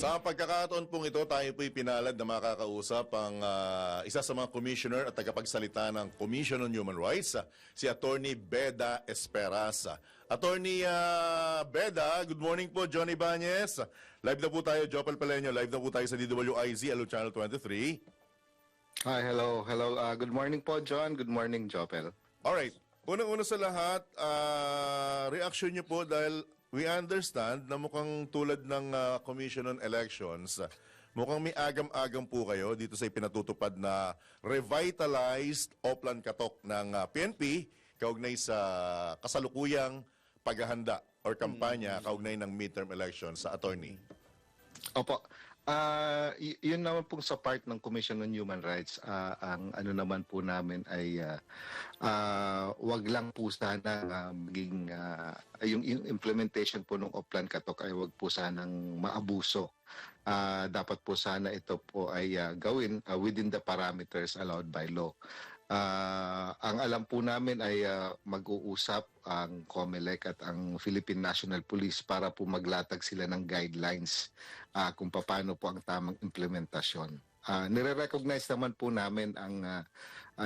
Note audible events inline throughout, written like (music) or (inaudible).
Sa pagkakataon pong ito, tayo po'y pinalad na makakausap ang ah, isa sa mga commissioner at tagapagsalita ng Commission on Human Rights, ah, si Attorney Beda Esperasa. Attorney ah, Beda, good morning po, Johnny Banez. Live na po tayo, Jopel Paleño. Live na po tayo sa DWIZ, Alo Channel 23. Hi, hello, hello. Uh, good morning po, John. Good morning, Jopel. Alright. Unang-una sa lahat, ah, reaction niyo po dahil we understand na mukhang tulad ng ah, Commission on Elections, mukhang may agam-agam po kayo dito sa ipinatutupad na revitalized Oplan Katok ng ah, PNP kaugnay sa kasalukuyang paghahanda or kampanya kaugnay ng midterm elections sa attorney. Opo. Y- yun naman pong sa part ng Commission on Human Rights, ah, ang ano naman po namin ay ah, ah, wag lang po sana ah, maging ah, yung, implementation po ng Oplan Katok ay wag po sanang maabuso. Ah, dapat po sana ito po ay ah, gawin ah, within the parameters allowed by law. Ah, ang alam po namin ay ah, mag-uusap ang COMELEC at ang Philippine National Police para po maglatag sila ng guidelines ah, kung paano po ang tamang implementasyon. Ah, nire-recognize naman po namin ang ah,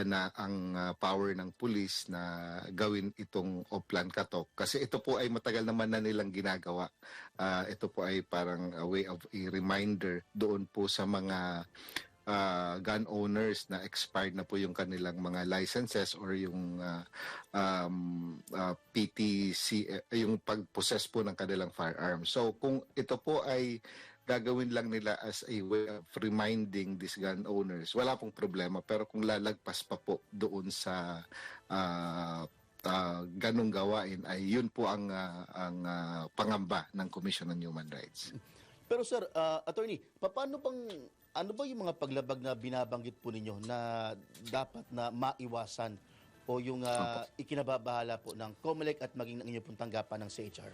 na ang ah, power ng police na gawin itong Oplan Katok kasi ito po ay matagal naman na nilang ginagawa. Ah, ito po ay parang a way of a reminder doon po sa mga uh, gun owners na expired na po yung kanilang mga licenses or yung uh, um, uh, PTC, eh, yung pag-possess po ng kanilang firearms. So kung ito po ay gagawin lang nila as a way of reminding these gun owners, wala pong problema. Pero kung lalagpas pa po doon sa uh, uh, ganong gawain, ay yun po ang, uh, ang uh, pangamba ng Commission on Human Rights. Pero sir, ah, attorney, paano pang ano ba yung mga paglabag na binabanggit po ninyo na dapat na maiwasan o yung ah, ikinababahala po ng COMELEC at maging ng inyong tanggapan ng CHR?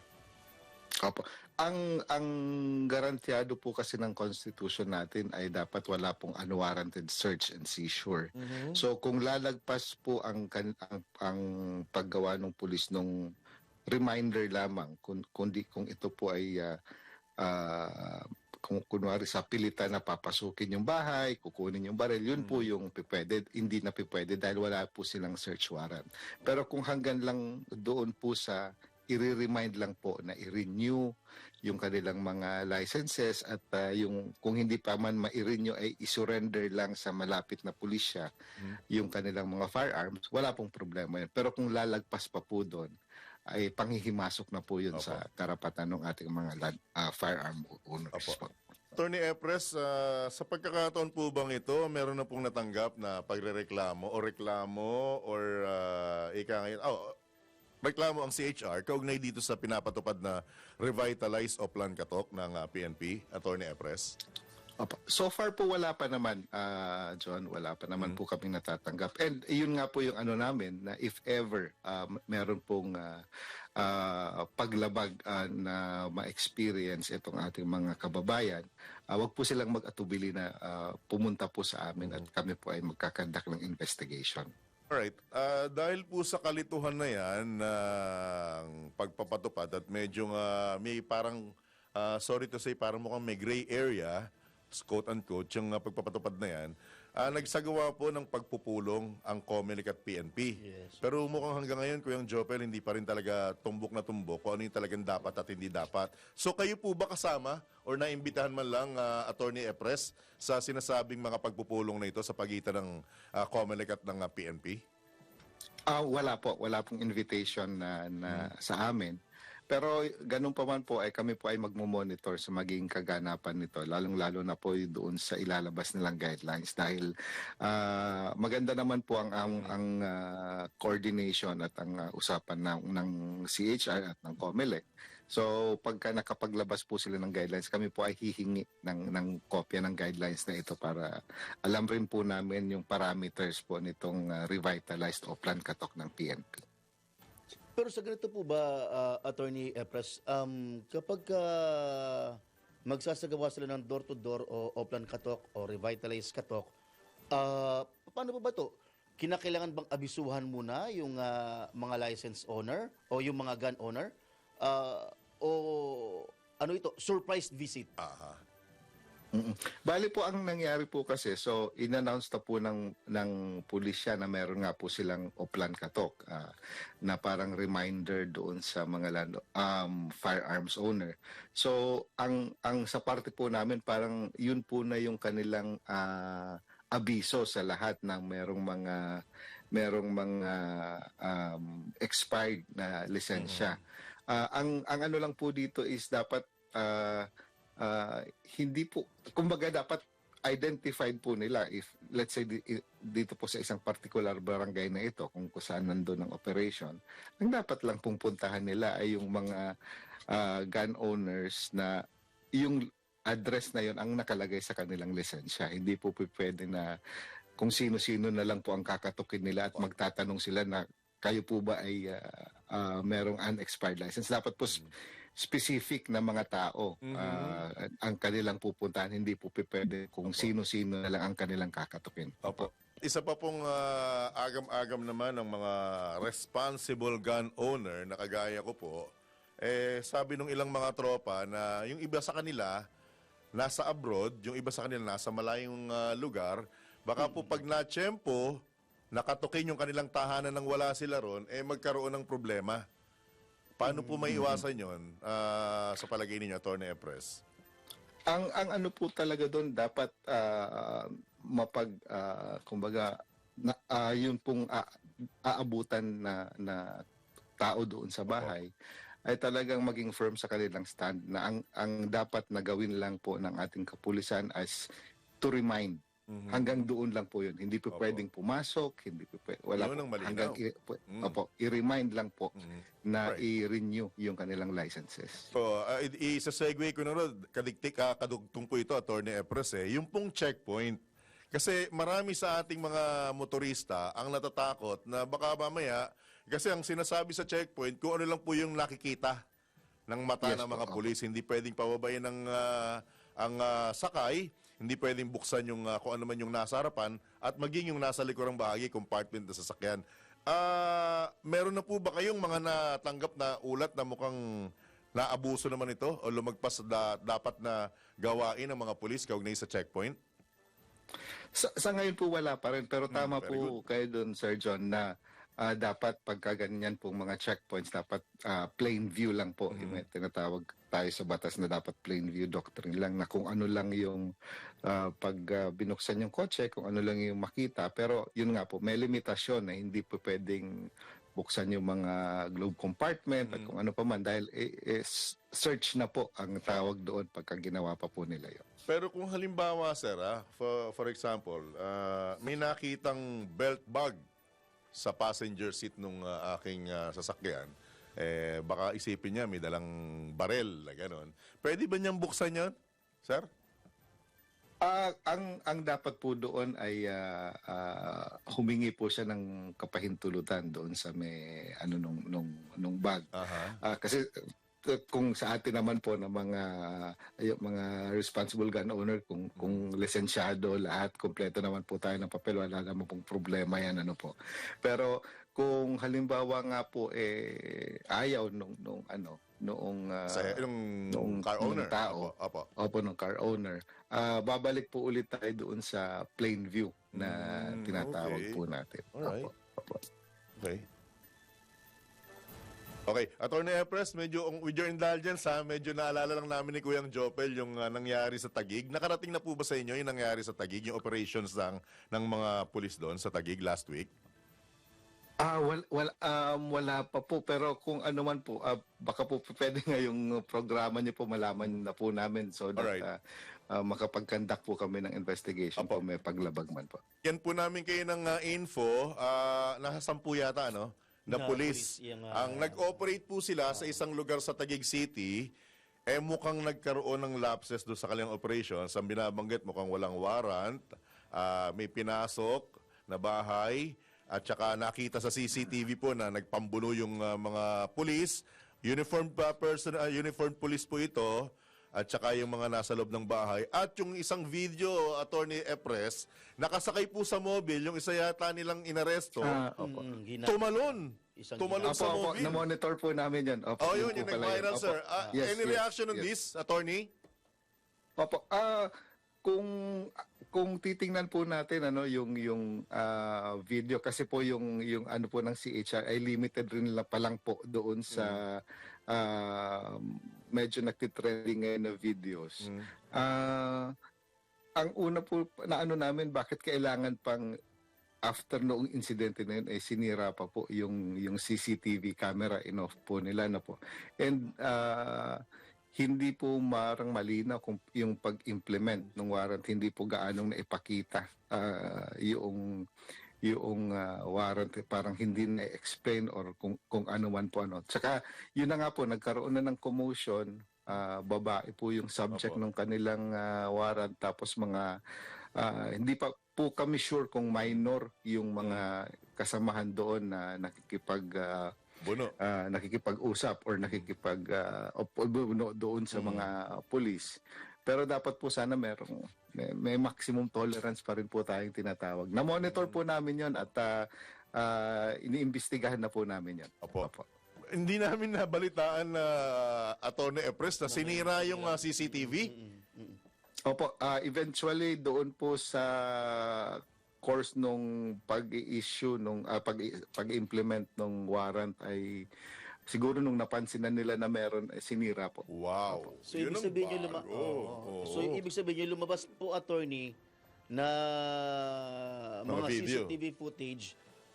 Opo. Ang ang garantiado po kasi ng constitution natin ay dapat wala pong unwarranted search and seizure. So kung lalagpas po ang kan- ang, ang paggawa ng pulis nung reminder lamang kung kundi kung ito po ay ah, ah, kung kunwari sa pilitan na papasukin yung bahay, kukunin yung baril, yun po yung pipwede, hindi na pipwede dahil wala po silang search warrant. Pero kung hanggang lang doon po sa i-remind lang po na i-renew yung kanilang mga licenses at ah, yung kung hindi pa man ma-renew ay i-surrender lang sa malapit na pulisya yung kanilang mga firearms, wala pong problema yun. Pero kung lalagpas pa po doon, ay panghihimasok na po yun Opo. sa karapatan ng ating mga land- ah, firearm owners Opo. po. Attorney Epres, ah, sa pagkakataon po bang ito, meron na pong natanggap na pagrereklamo o reklamo or uh, ika ngayon, oh, reklamo ang CHR kaugnay dito sa pinapatupad na revitalized Oplan Katok ng ah, PNP, Attorney Epres? Opo. So far po wala pa naman, ah, John, wala pa naman po kami natatanggap. And yun nga po yung ano namin, na if ever ah, meron pong ah, ah, paglabag ah, na ma-experience itong ating mga kababayan, ah, wag po silang mag-atubili na ah, pumunta po sa amin at kami po ay magkakandak ng investigation. Alright, ah, dahil po sa kalituhan na yan ng pagpapatupad at medyo nga may parang, ah, sorry to say, parang mukhang may gray area, quote-unquote, yung ah, pagpapatupad na yan, ah, nagsagawa po ng pagpupulong ang COMELEC at PNP. Yes. Pero mukhang hanggang ngayon, Kuyang Jopel, hindi pa rin talaga tumbok na tumbok kung ano yung talagang dapat at hindi dapat. So kayo po ba kasama or naimbitahan man lang ah, Attorney Epres sa sinasabing mga pagpupulong na ito sa pagitan ng ah, COMELEC at ng ah, PNP? Ah, wala po, wala pong invitation na, na sa amin. Pero ganun pa man po ay kami po ay magmo-monitor sa maging kaganapan nito, lalong-lalo na po doon sa ilalabas nilang guidelines dahil ah, maganda naman po ang ang, ang ah, coordination at ang ah, usapan ng ng CHR at ng COMELEC. So pagka nakapaglabas po sila ng guidelines, kami po ay hihingi ng ng kopya ng guidelines na ito para alam rin po namin yung parameters po nitong ah, revitalized o plan katok ng PNP. Pero sa ganito po ba, ah, Attorney Epres, um, kapag ah, magsasagawa sila ng door-to-door o open katok o revitalized katok, ah, paano po ba to? Kinakailangan bang abisuhan muna yung ah, mga license owner o yung mga gun owner? Ah, o ano ito, surprise visit? Aha. Mm-mm. Bali po ang nangyari po kasi, so in-announce na po ng, ng pulisya na meron nga po silang Oplan Katok ah, na parang reminder doon sa mga land, um, firearms owner. So ang, ang sa parte po namin parang yun po na yung kanilang ah, abiso sa lahat ng merong mga merong mga um, expired na lisensya. Ah, ang ang ano lang po dito is dapat ah, ah, hindi po kumbaga dapat identified po nila if let's say dito po sa isang particular barangay na ito kung kung saan nandoon ang operation ang dapat lang pong puntahan nila ay yung mga ah, gun owners na yung address na yon ang nakalagay sa kanilang lisensya. Hindi po pwede na kung sino-sino na lang po ang kakatukin nila at magtatanong sila na kayo po ba ay ah, ah, merong unexpired license. Dapat po sp- specific na mga tao Mhm. ah, ang kanilang pupuntahan hindi po pwede kung sino-sino na lang ang kanilang kakatukin Opo. Isa pa pong ah, agam-agam naman ng mga responsible gun owner na kagaya ko po, eh, sabi nung ilang mga tropa na yung iba sa kanila nasa abroad, yung iba sa kanila nasa malayong ah, lugar, baka po pag na-tsempo, nakatukin yung kanilang tahanan nang wala sila ron, eh magkaroon ng problema. Paano po may iwasan yun ah, sa palagay ninyo, Atty. Epres? ang ang ano po talaga doon dapat ah, mapag ah, kumbaga na, ah, yun pong ah, aabutan na na tao doon sa bahay ay talagang maging firm sa kanilang stand na ang ang dapat na gawin lang po ng ating kapulisan as to remind Mhm. hanggang doon lang po yun hindi po Opo. pwedeng pumasok hindi po pwede, wala Yun po, ang malinaw. hanggang i, po- Mm. opo i-remind lang po Mhm. na Right. i-renew yung kanilang licenses So, uh, i- isa-segue ko na rin, kadiktik, uh, kadugtong po ito, Atty. Epres, eh, yung pong checkpoint. Kasi marami sa ating mga motorista ang natatakot na baka mamaya, kasi ang sinasabi sa checkpoint, kung ano lang po yung nakikita ng mata Yes ng po, mga opo. pulis, hindi pwedeng pababayin ng ah, ang ah, sakay, hindi pwedeng buksan yung ah, kung ano man yung nasa harapan at maging yung nasa likurang bahagi, compartment ng sasakyan. Ah, meron na po ba kayong mga natanggap na ulat na mukhang naabuso naman ito o lumagpas da, dapat na gawain ng mga pulis kaugnay sa checkpoint? Sa, sa ngayon po wala pa rin pero tama Hmm, po kayo doon Sir John na ah, dapat pagka ganyan pong mga checkpoints dapat ah, plain view lang po Mhm. yung tinatawag tayo sa batas na dapat plain view doctrine lang na kung ano lang yung ah, pag ah, binuksan yung kotse kung ano lang yung makita pero yun nga po may limitasyon na hindi po pwedeng buksan yung mga globe compartment at Mhm. kung ano pa man dahil eh, eh, search na po ang tawag doon pagka ginawa pa po nila yun. Pero kung halimbawa, sir, ah, for, for example, ah, may nakitang belt bag sa passenger seat nung ah, aking ah, sasakyan, eh, baka isipin niya may dalang barel na gano'n. Pwede ba niyang buksan yon, sir? Ah, ang ang dapat po doon ay ah, ah, humingi po siya ng kapahintulutan doon sa may ano nung nung nung bag. Aha. Ah, kasi uh, kung sa atin naman po ng mga ay, mga responsible gun owner kung kung lisensyado lahat kompleto naman po tayo ng papel wala naman pong problema yan ano po. Pero kung halimbawa nga po eh ayaw nung nung ano noong ah, Sa yung nung- car nung owner. tao. Opo, opo. Opo, ng car owner. Ah, babalik po ulit tayo doon sa plain view na Mm, tinatawag okay. po natin. Alright. Opo, opo. Okay. Okay, Attorney Epres, medyo um, with your indulgence ha, medyo naalala lang namin ni Kuyang Jopel yung ah, nangyari sa Tagig. Nakarating na po ba sa inyo yung nangyari sa Tagig, yung operations ng, ng mga pulis doon sa Tagig last week? Ah, wala, wala, um, wala pa po. Pero kung ano man po, ah, baka po pwede nga yung programa niyo po malaman na po namin so that Alright. ah, ah, makapag-conduct po kami ng investigation Opo. po may paglabag man po. Yan po namin kayo ng ah, info, uh, nasa sampu yata, no? Na Na pulis. pulis, yung, ah, Ang nag-operate po sila sa isang lugar sa Taguig City, eh mukhang nagkaroon ng lapses doon sa kanilang operations. Ang binabanggit, mukhang walang warrant, ah, may pinasok na bahay, at saka nakita sa CCTV po na nagpambuno yung ah, mga pulis. Uniformed pa person, ah, uniformed police po ito at saka yung mga nasa loob ng bahay. At yung isang video, Attorney Epres, nakasakay po sa mobile, yung isa yata nilang inaresto, Ah, opo. Mm, gina- tumalon. Isang tumalon Opo, sa opo, mobile. na-monitor po namin yun. Opo, Oh, yun, yung nag-viral, sir. Ah, Yes, any yes, reaction on yes. this, Attorney? Opo. Ah, kung kung titingnan po natin ano yung yung ah, video kasi po yung yung ano po ng CHR ay limited rin lang pa lang po doon sa ah, medyo nagtitrending ngayon na videos. Mm. Ah, ang una po na ano namin bakit kailangan pang after noong insidente na yun ay sinira pa po yung yung CCTV camera in-off po nila na po. And ah, hindi po marang malinaw kung yung pag-implement ng warrant hindi po gaanong naipakita ah, yung yung ah, warrant parang hindi na explain or kung kung ano man po ano. Tsaka yun na nga po nagkaroon na ng commotion ah, babae po yung subject Opo. ng kanilang ah, warrant tapos mga ah, hindi pa po kami sure kung minor yung mga kasamahan doon na nakikipag ah, Buno. ah, nakikipag-usap or nakikipag o- doon sa Mm. mga pulis. Pero dapat po sana merong may, may maximum tolerance pa rin po tayong tinatawag. Na-monitor po namin 'yon at ah, ah, iniimbestigahan na po namin 'yon. Opo. Hindi namin nabalitaan na Atty. Epres na sinira yung ah, CCTV. Opo, ah, eventually doon po sa course nung pag-issue nung ah, pag pag-implement nung warrant ay siguro nung napansin na nila na meron ay sinira po. Wow. So, Yun ibig sabihin yung luma-. Oo. Oo. So, ibig sabihin yung lumabas po, attorney, na Mga mga, video. CCTV footage,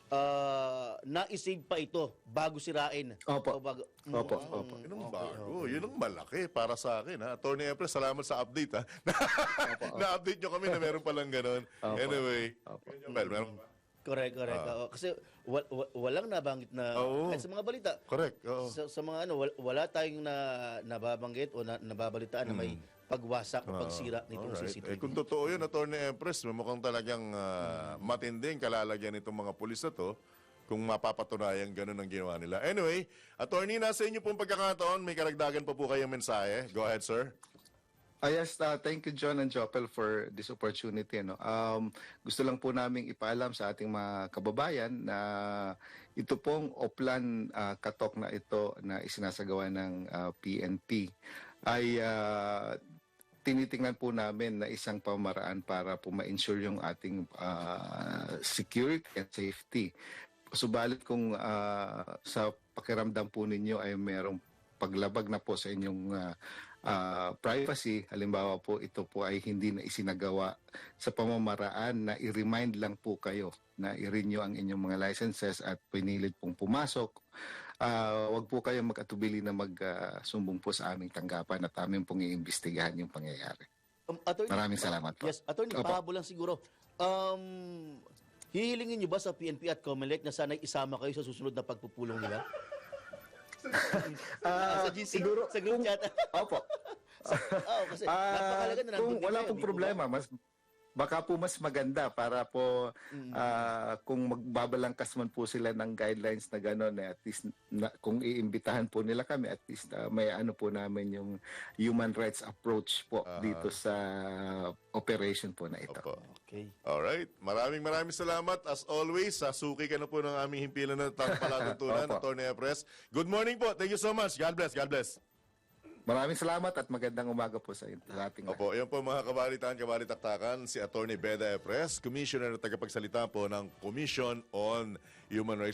ah na-save pa ito bago sirain. Opo. O bago, Opo, Mm, opo. Yun ang bago. okay. Yun ang malaki para sa akin. Ha? Attorney Epres, salamat sa update. Ha? (laughs) Na-update nyo kami na meron palang ganun. Opo. Anyway. Opo. Well, meron pa. Correct, correct. Oo. kasi wa- wa- walang nabanggit na Ah. Oo. kahit sa mga balita. Correct. Oo. Sa, sa mga ano, wala, wala tayong na, nababanggit o na, nababalitaan na may pagwasak o pagsira nitong. Alright. CCTV. Eh, kung totoo yun, Attorney Empress, mukhang talagang ah, matinding kalalagyan itong mga pulis na to kung mapapatunayan ganun ang ginawa nila. Anyway, Attorney, nasa inyo pong pagkakataon, may karagdagan pa po kayong mensahe. Go ahead, sir. Ah, yes, ah, thank you John and Jopel for this opportunity. No? Um, gusto lang po naming ipaalam sa ating mga kababayan na ito pong Oplan ah, Katok na ito na isinasagawa ng ah, PNP ay ah, tinitingnan po namin na isang pamaraan para po ma-ensure yung ating ah, security and safety. Subalit kung ah, sa pakiramdam po ninyo ay merong paglabag na po sa inyong ah, ah, privacy, halimbawa po ito po ay hindi na isinagawa sa pamamaraan na i-remind lang po kayo na i-renew ang inyong mga licenses at pinilit pong pumasok. Ah, wag po kayo mag-atubili na mag-sumbong po sa aming tanggapan at amin pong iimbestigahan yung pangyayari. Um, attorney, Maraming salamat po. Yes, attorney, Opo. pahabol lang siguro. Um, hihilingin niyo ba sa PNP at COMELEC na sana'y isama kayo sa susunod na pagpupulong nila? Ah, (laughs) sa GC, siguro, sa group chat. Opo. (laughs) Oo, kasi Ah, napakalaga na kung wala pong problema, mas baka po mas maganda para po ah, kung magbabalangkas man po sila ng guidelines na gano'n eh, at least na, kung iimbitahan po nila kami at least ah, may ano po namin yung human rights approach po Ah. dito sa operation po na ito. Opo. Okay. Alright. Maraming maraming salamat. As always, sasuki ka na po ng aming himpilan na tang palatuntunan, (laughs) Opo. Attorney Epres. Good morning po. Thank you so much. God bless. God bless. Maraming salamat at magandang umaga po sa, ating lahat. Opo, yan po mga kabalitaan, kabalitaktakan, si Attorney Beda Epres, Commissioner at tagapagsalita po ng Commission on Human Rights